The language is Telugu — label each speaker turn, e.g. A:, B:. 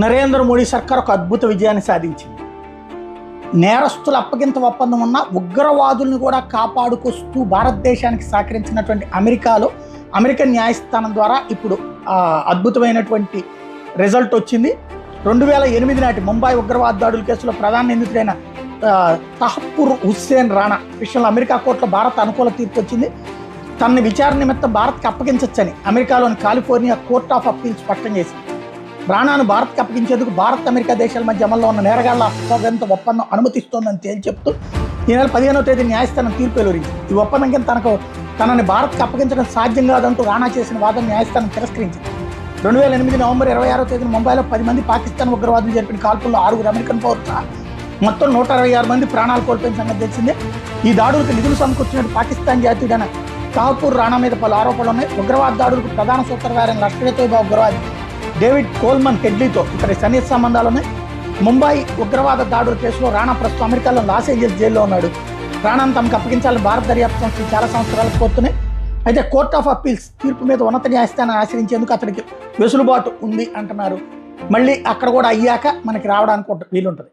A: నరేంద్ర మోడీ సర్కార్ ఒక అద్భుత విజయాన్ని సాధించింది. నేరస్తుల అప్పగింత ఒప్పందం ఉన్న ఉగ్రవాదుల్ని కూడా కాపాడుకొస్తూ భారతదేశానికి సహకరించినటువంటి అమెరికాలో అమెరికన్ న్యాయస్థానం ద్వారా ఇప్పుడు అద్భుతమైనటువంటి రిజల్ట్ వచ్చింది. రెండు వేల ఎనిమిది నాటి ముంబై ఉగ్రవాద దాడుల కేసులో ప్రధాన నిందితుడైన తహపూర్ హుస్సేన్ రాణా విషయంలో అమెరికా కోర్టులో భారత్ అనుకూల తీర్పు వచ్చింది. తనని విచారణ నిమిత్తం భారత్కి అప్పగించవచ్చని అమెరికాలోని కాలిఫోర్నియా కోర్ట్ ఆఫ్ అప్పీల్ స్పష్టం చేసింది. ప్రాణాను భారత్కి అప్పగించేందుకు భారత్ అమెరికా దేశాల మధ్య అమల్లో ఉన్న నేరగాళ్ళ అప్పగింత ఒప్పందం అనుమతిస్తోందని తేల్చి చెప్తూ ఈ నెల పదిహేనవ తేదీ న్యాయస్థానం తీర్పు వెలువరించింది ఈ ఒప్పందం కింద తనకు తనని భారత్కి అప్పగించడం సాధ్యం కాదంటూ రాణా చేసిన వాదన న్యాయస్థానం తిరస్కరించింది. రెండు వేల ఎనిమిది నవంబర్ ఇరవై ఆరో తేదీన ముంబైలో పది మంది పాకిస్తాన్ ఉగ్రవాదులు జరిపిన కాల్పుల్లో ఆరుగురు అమెరికన్ పౌరుల మొత్తం నూట అరవై ఆరు మంది ప్రాణాలు కోల్పోయిన సంగతి తెలిసిందే. ఈ దాడులకు నిధులు సమకూర్చినట్టు పాకిస్తాన్ జాతీయుడైన కాపూర్ రాణా మీద పలు ఆరోపణలు ఉన్నాయి. ఉగ్రవాద దాడులకు ప్రధాన సూత్రధారైన లష్కర్ తోయిబా ఉగ్రవాది డేవిడ్ కోల్మన్ హెడ్లీతో ఇతని సన్నిహిత సంబంధాలు ఉన్నాయి. ముంబై ఉగ్రవాద దాడుల కేసులో రాణా ప్రస్తుతం అమెరికాలో లాస్ ఏంజల్స్ జైల్లో ఉన్నాడు. రాణాను తమకు అప్పగించాలని భారత దర్యాప్తు సంస్థలు చాలా సంవత్సరాలు కోరుతున్నాయి. అయితే కోర్ట్ ఆఫ్ అప్పీల్స్ తీర్పు మీద ఉన్నత న్యాయస్థానాన్ని ఆశ్రయించేందుకు అతనికి వెసులుబాటు ఉంది అంటున్నారు. మళ్ళీ అక్కడ కూడా అయ్యాక మనకి రావడానికి వీలుంటుంది.